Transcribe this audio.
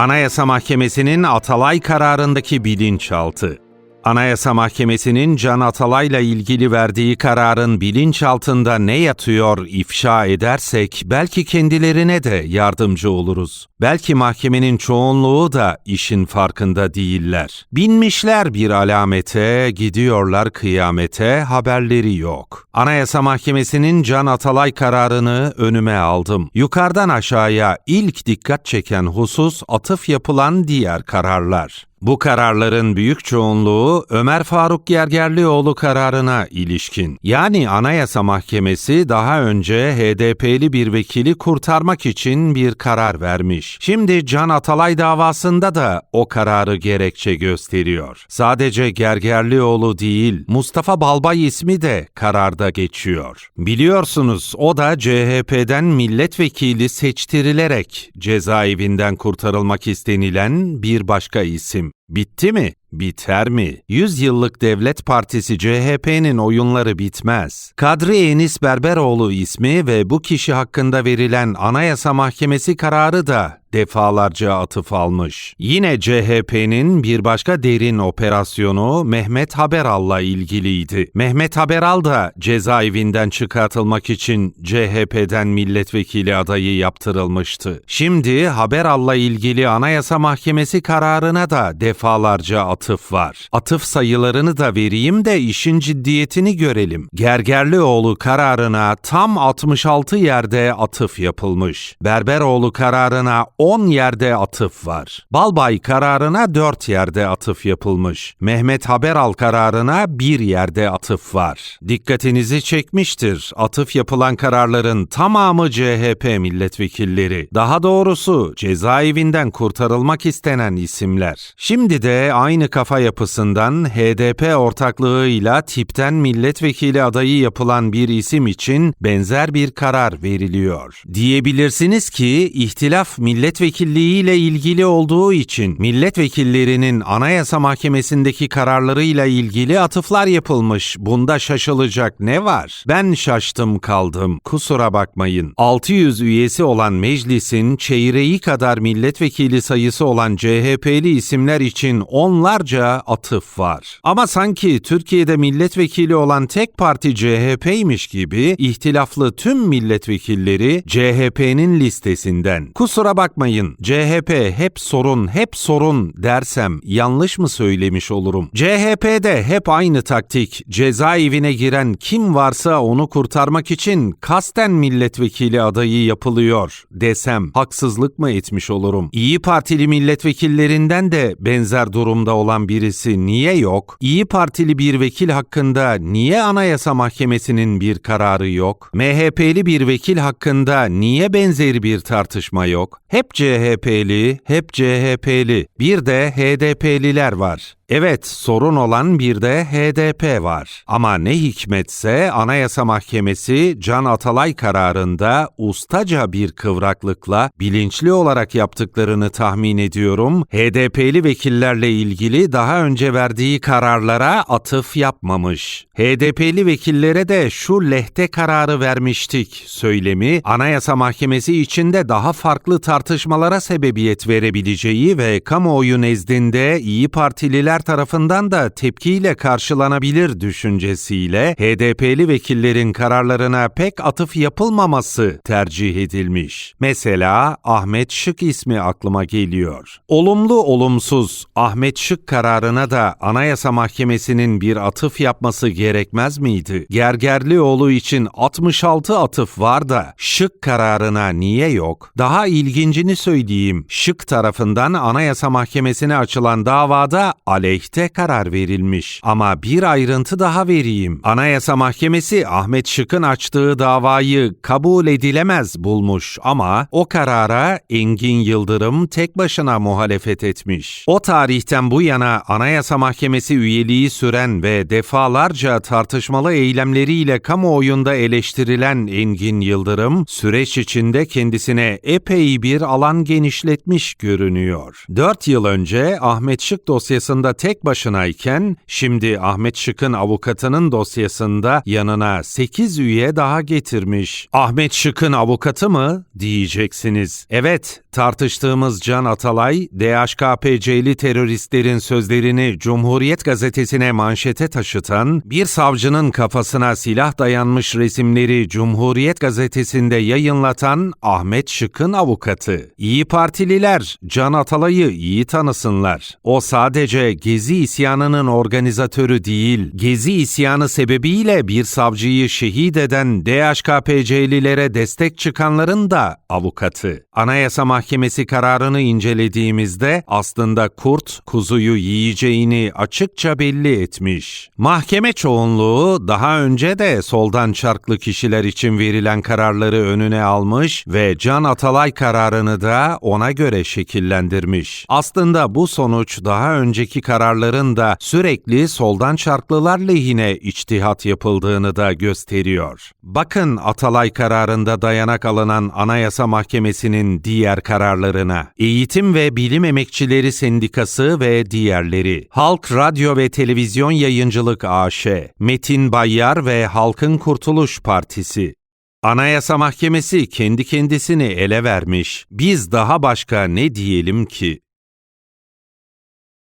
Anayasa Mahkemesi'nin Atalay kararındaki bilinçaltı. Anayasa Mahkemesi'nin Can Atalay'la ilgili verdiği kararın bilinçaltında ne yatıyor ifşa edersek belki kendilerine de yardımcı oluruz. Belki mahkemenin çoğunluğu da işin farkında değiller. Binmişler bir alamete, gidiyorlar kıyamete, haberleri yok. Anayasa Mahkemesi'nin Can Atalay kararını önüme aldım. Yukarıdan aşağıya ilk dikkat çeken husus atıf yapılan diğer kararlar. Bu kararların büyük çoğunluğu Ömer Faruk Gergerlioğlu kararına ilişkin. Yani Anayasa Mahkemesi daha önce HDP'li bir vekili kurtarmak için bir karar vermiş. Şimdi Can Atalay davasında da o kararı gerekçe gösteriyor. Sadece Gergerlioğlu değil, Mustafa Balbay ismi de kararda geçiyor. Biliyorsunuz o da CHP'den milletvekili seçtirilerek cezaevinden kurtarılmak istenilen bir başka isim. time Bitti mi? Biter mi? 100 yıllık Devlet Partisi CHP'nin oyunları bitmez. Kadri Enis Berberoğlu ismi ve bu kişi hakkında verilen Anayasa Mahkemesi kararı da defalarca atıf almış. Yine CHP'nin bir başka derin operasyonu Mehmet Haberal'la ilgiliydi. Mehmet Haberal da cezaevinden çıkartılmak için CHP'den milletvekili adayı yaptırılmıştı. Şimdi Haberal'la ilgili Anayasa Mahkemesi kararına da defalarca atıf var. Atıf sayılarını da vereyim de işin ciddiyetini görelim. Gergerlioğlu kararına tam 66 yerde atıf yapılmış. Berberoğlu kararına 10 yerde atıf var. Balbay kararına 4 yerde atıf yapılmış. Mehmet Haberal kararına 1 yerde atıf var. Dikkatinizi çekmiştir. Atıf yapılan kararların tamamı CHP milletvekilleri. Daha doğrusu cezaevinden kurtarılmak istenen isimler. Şimdi de aynı kafa yapısından HDP ortaklığıyla tipten milletvekili adayı yapılan bir isim için benzer bir karar veriliyor. Diyebilirsiniz ki ihtilaf milletvekilliğiyle ilgili olduğu için milletvekillerinin Anayasa Mahkemesi'ndeki kararlarıyla ilgili atıflar yapılmış. Bunda şaşılacak ne var? Ben şaştım kaldım. Kusura bakmayın. 600 üyesi olan meclisin çeyreği kadar milletvekili sayısı olan CHP'li isimler için onlarca atıf var. Ama sanki Türkiye'de milletvekili olan tek parti CHP'ymiş gibi ihtilaflı tüm milletvekilleri CHP'nin listesinden. Kusura bakmayın CHP hep sorun hep sorun dersem yanlış mı söylemiş olurum? CHP'de hep aynı taktik. Cezaevine giren kim varsa onu kurtarmak için kasten milletvekili adayı yapılıyor desem haksızlık mı etmiş olurum? İyi Partili milletvekillerinden de benzer durumda olan birisi niye yok? İyi Partili bir vekil hakkında niye Anayasa Mahkemesi'nin bir kararı yok? MHP'li bir vekil hakkında niye benzeri bir tartışma yok? Hep CHP'li, hep CHP'li. Bir de HDP'liler var. Evet, sorun olan bir de HDP var. Ama ne hikmetse Anayasa Mahkemesi Can Atalay kararında ustaca bir kıvraklıkla bilinçli olarak yaptıklarını tahmin ediyorum. HDP'li vekillerle ilgili daha önce verdiği kararlara atıf yapmamış. HDP'li vekillere de şu lehte kararı vermiştik söylemi Anayasa Mahkemesi içinde daha farklı tartışmalara sebebiyet verebileceği ve kamuoyu nezdinde İyi Partililer tarafından da tepkiyle karşılanabilir düşüncesiyle HDP'li vekillerin kararlarına pek atıf yapılmaması tercih edilmiş. Mesela Ahmet Şık ismi aklıma geliyor. Olumlu olumsuz Ahmet Şık kararına da Anayasa Mahkemesi'nin bir atıf yapması gerekmez miydi? Gergerlioğlu için 66 atıf var da Şık kararına niye yok? Daha ilgincini söyleyeyim. Şık tarafından Anayasa Mahkemesi'ne açılan davada aleyhte karar verilmiş. Ama bir ayrıntı daha vereyim. Anayasa Mahkemesi Ahmet Şık'ın açtığı davayı kabul edilemez bulmuş ama o karara Engin Yıldırım tek başına muhalefet etmiş. O tarihten bu yana Anayasa Mahkemesi üyeliği süren ve defalarca tartışmalı eylemleriyle kamuoyunda eleştirilen Engin Yıldırım, süreç içinde kendisine epey bir alan genişletmiş görünüyor. 4 yıl önce Ahmet Şık dosyasında tek başınayken şimdi Ahmet Şık'ın avukatının dosyasında yanına 8 üye daha getirmiş. Ahmet Şık'ın avukatı mı diyeceksiniz. Evet, tartıştığımız Can Atalay, DHKPC'li teröristlerin sözlerini Cumhuriyet gazetesine manşete taşıtan, bir savcının kafasına silah dayanmış resimleri Cumhuriyet gazetesinde yayınlatan Ahmet Şık'ın avukatı. İyi Partililer Can Atalay'ı iyi tanısınlar. O sadece Gezi isyanının organizatörü değil, Gezi isyanı sebebiyle bir savcıyı şehit eden DHKPC'lilere destek çıkanların da avukatı. Anayasa Mahkemesi kararını incelediğimizde aslında kurt kuzuyu yiyeceğini açıkça belli etmiş. Mahkeme çoğunluğu daha önce de soldan çarklı kişiler için verilen kararları önüne almış ve Can Atalay kararını da ona göre şekillendirmiş. Aslında bu sonuç daha önceki kararların da sürekli soldan çarklılar lehine içtihat yapıldığını da gösteriyor. Bakın Atalay kararında dayanak alınan Anayasa Mahkemesi'nin diğer kararlarına. Eğitim ve Bilim Emekçileri Sendikası ve diğerleri. Halk Radyo ve Televizyon Yayıncılık AŞ. Metin Bayyar ve Halkın Kurtuluş Partisi. Anayasa Mahkemesi kendi kendisini ele vermiş. Biz daha başka ne diyelim ki?